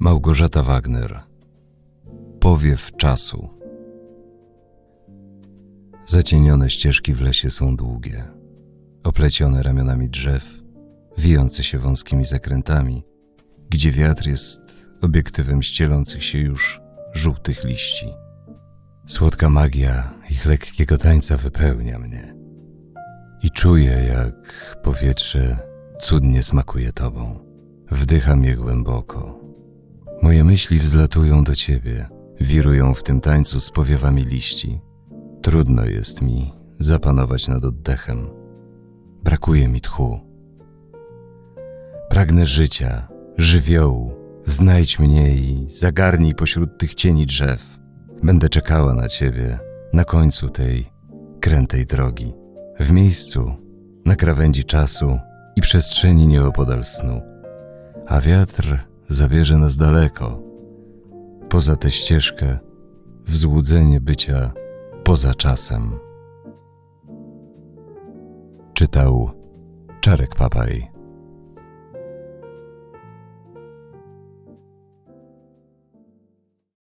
Małgorzata Wagner Powiew czasu Zacienione ścieżki w lesie są długie, oplecione ramionami drzew, wijące się wąskimi zakrętami, gdzie wiatr jest obiektywem ścielących się już żółtych liści. Słodka magia ich lekkiego tańca wypełnia mnie i czuję, jak powietrze cudnie smakuje tobą. Wdycham je głęboko. Moje myśli wzlatują do ciebie, wirują w tym tańcu z powiewami liści. Trudno jest mi zapanować nad oddechem. Brakuje mi tchu. Pragnę życia, żywiołu. Znajdź mnie i zagarnij pośród tych cieni drzew. Będę czekała na ciebie na końcu tej krętej drogi, w miejscu, na krawędzi czasu i przestrzeni nieopodal snu. A wiatr zabierze nas daleko, poza tę ścieżkę, w złudzenie bycia poza czasem. Czytał Czarek Papaj.